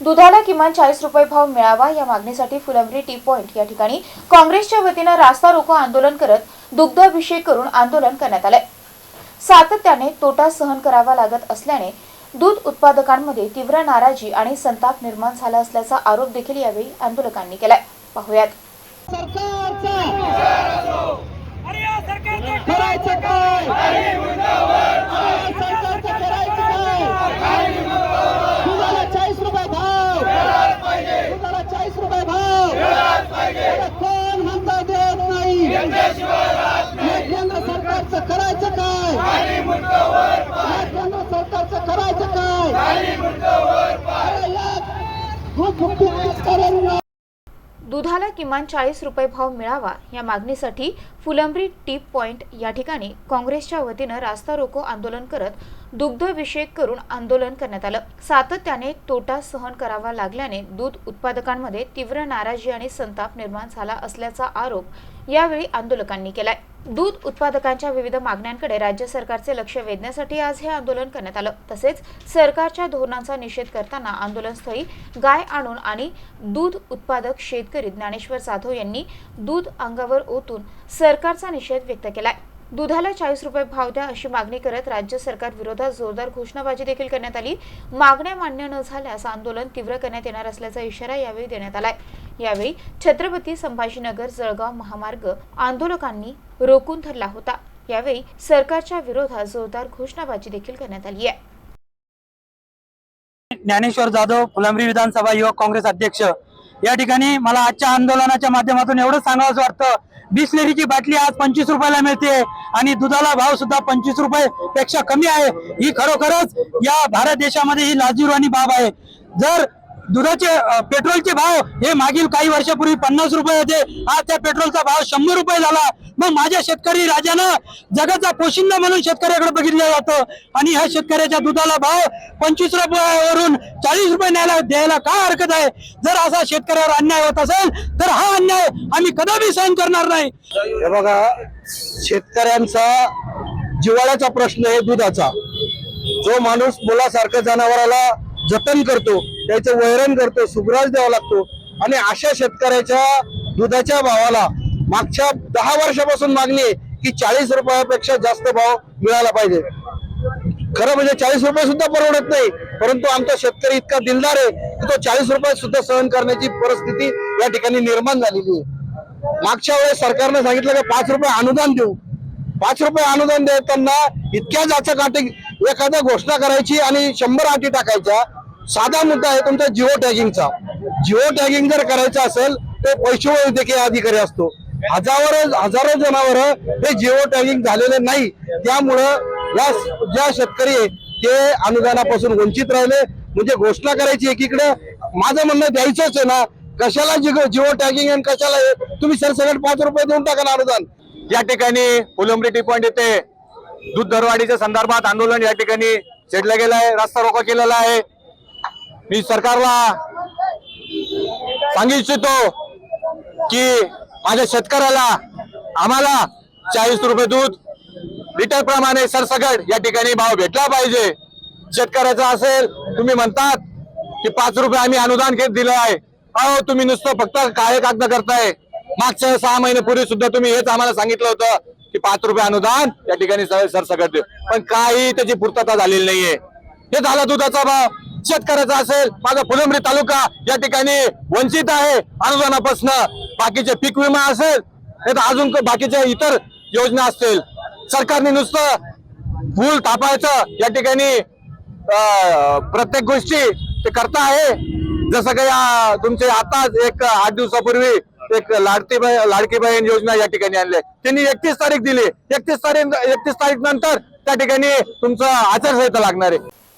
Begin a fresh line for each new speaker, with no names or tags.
दुधाला किमान चाळीस रुपये भाव मिळावा या मागणीसाठी फुलंब्री टी पॉइंट या ठिकाणी काँग्रेसच्या वतीनं रास्ता रोको आंदोलन करत दुग्धाभिषेक करून आंदोलन करण्यात आलंय. सातत्याने तोटा सहन करावा लागत असल्याने दूध उत्पादकांमध्ये तीव्र नाराजी आणि संताप निर्माण झाला असल्याचा आरोप देखील यावेळी आंदोलकांनी केलाय. पाहुयात.
सरकारचा
अरे या सरकारचं
करायचं काय या सरकारचं करायचं काय दुधाला चाळीस रुपये भाव दुधाला चाळीस रुपये भाव अरे कोण म्हणता देत नाही या केंद्र सरकारचं करायचं काय या केंद्र सरकारचं करायचं काय?
दुधाला किमान चाळीस रुपये भाव मिळावा या मागणीसाठी फुलंब्री टी पॉइंट या ठिकाणी काँग्रेसच्या वतीनं रास्ता रोको आंदोलन करत दुग्धविषयक करून आंदोलन करण्यात आलं. सातत्याने तोटा सहन करावा लागल्याने दूध उत्पादकांमध्ये तीव्र नाराजी आणि संताप निर्माण झाला असल्याचा आरोप यावेळी आंदोलकांनी केलाय. दूध उत्पादकांच्या विविध मागण्यांकडे राज्य सरकारचे लक्ष वेधण्यासाठी आज हे आंदोलन करण्यात आलं. तसेच सरकारच्या धोरणांचा निषेध करताना आंदोलनस्थळी गाय आणून आणि दूध उत्पादक शेतकरी ज्ञानेश्वर जाधव यांनी दूध अंगावर ओतून सरकारचा निषेध व्यक्त केलाय. दुधाला चाळीस रुपये भाव द्या अशी मागणी करत राज्य सरकार विरोधात जोरदार घोषणाबाजी देखील करण्यात आली. मागण्या मान्य न झाल्यास आंदोलन तीव्र करण्यात येणार असल्याचा इशारा यावेळी देण्यात आलाय. यावेळी छत्रपती संभाजीनगर जळगाव महामार्ग आंदोलकांनी रोखून धरला होता. यावेळी सरकारच्या विरोधात जोरदार घोषणाबाजी देखील करण्यात आली आहे.
ज्ञानेश्वर जाधव फुलंब्री विधानसभा युवक काँग्रेस अध्यक्ष या ठिकाणी मला आजच्या आंदोलनाच्या माध्यमातून एवढं सांगावंच वाटतं. बिसलेरीची बाटली आज पंचवीस रुपयाला मिळते आणि दुधाला भाव सुद्धा पंचवीस रुपये पेक्षा कमी आहे. ही खरोखरच या भारत देशामध्ये ही लाजीरवाणी बाब आहे. जर दुधाचे पेट्रोलचे भाव हे मागील काही वर्षापूर्वी पन्नास रुपये होते. आज त्या पेट्रोलचा भाव शंभर रुपये झाला. मग माझ्या शेतकरी राजानं जगाचा पोशिंदा म्हणून शेतकऱ्याकडे बघितलं जातं. आणि ह्या शेतकऱ्याच्या दुधाला भाव पंचवीस रुपयावरून चाळीस रुपये न्यायला द्यायला काय हरकत आहे? जर असा शेतकऱ्यावर अन्याय होत असेल तर हा अन्याय आम्ही कदापि सहन करणार नाही.
हे बघा शेतकऱ्यांचा जिवाळ्याचा प्रश्न आहे दुधाचा. जो माणूस मुलासारखं जनावराला जतन करतो त्याचं वैरण करतो सुग्रास द्यावा लागतो. आणि अशा शेतकऱ्याच्या दुधाच्या भावाला मागच्या दहा वर्षापासून मागणी आहे की चाळीस रुपयापेक्षा जास्त भाव मिळाला पाहिजे. खरं म्हणजे चाळीस रुपये सुद्धा परवडत नाही परंतु आमचा शेतकरी इतका दिलदार आहे की तो चाळीस रुपये सुद्धा सहन करण्याची परिस्थिती या ठिकाणी निर्माण झालेली आहे. मागच्या वेळेस सरकारने सांगितलं की पाच रुपये अनुदान देऊ. पाच रुपये अनुदान देताना इतक्या जाचा काटे एखाद्या घोषणा करायची आणि शंभर अटी टाकायच्या साधा मुद्दा आहे तुमचा जिओ टॅगिंगचा. जिओ टॅगिंग जर करायचं असेल तर पैसे वैद्यकीय अधिकारी असतो. हजारो हजारो जनावर हे जिओ टॅगिंग झालेले नाही. त्यामुळं या ज्या शेतकरी आहे, ते अनुदानापासून वंचित राहिले. म्हणजे घोषणा करायची एकीकडे. माझं म्हणणं द्यायचंच आहे ना. कशाला जिओ जिओ टॅगिंग आणि कशाला तुम्ही सरसकट पाच रुपये देऊन टाका ना अनुदान.
या ठिकाणी फुलंब्री टी येते येथे दूध दरवाढीच्या संदर्भात आंदोलन या ठिकाणी छेडलं गेलं आहे रस्ता रोको केलेला आहे. मी सरकारला सांगू इच्छितो की माझ्या शेतकऱ्याला आम्हाला चाळीस रुपये दूध लिटर प्रमाणे सरसकट या ठिकाणी भाव भेटला पाहिजे. शेतकऱ्याचा असेल तुम्ही म्हणतात की पाच रुपये आम्ही अनुदान घेत दिलं आहे. अहो तुम्ही नुसतं फक्त काळे कागद करताय. मागच्या सहा महिन्यापूर्वी सुद्धा तुम्ही हेच आम्हाला सांगितलं होतं की पाच रुपये अनुदान या ठिकाणी सर- सरसकट देऊ. पण काही त्याची पूर्तता झालेली नाहीये. हे झाला दुधाचा भाव. शेतकऱ्याचा असेल माझा फुलंब्री तालुका या ठिकाणी वंचित आहे. अनुदानापासून बाकीचे पीक विमा असेल हे तर अजून बाकीच्या इतर योजना असतील. सरकारने नुसतं फूल थापायचं या ठिकाणी प्रत्येक गोष्टी ते करता आहे. जसं काही तुमचे आताच एक आठ दिवसापूर्वी एक लाडकी बही- लाडकी बहीण योजना या ठिकाणी आणली. त्यांनी एकतीस तारीख दिली. एकतीस तारीख एकतीस तारीख नंतर त्या ठिकाणी तुमचं आचारसंहिता लागणार आहे.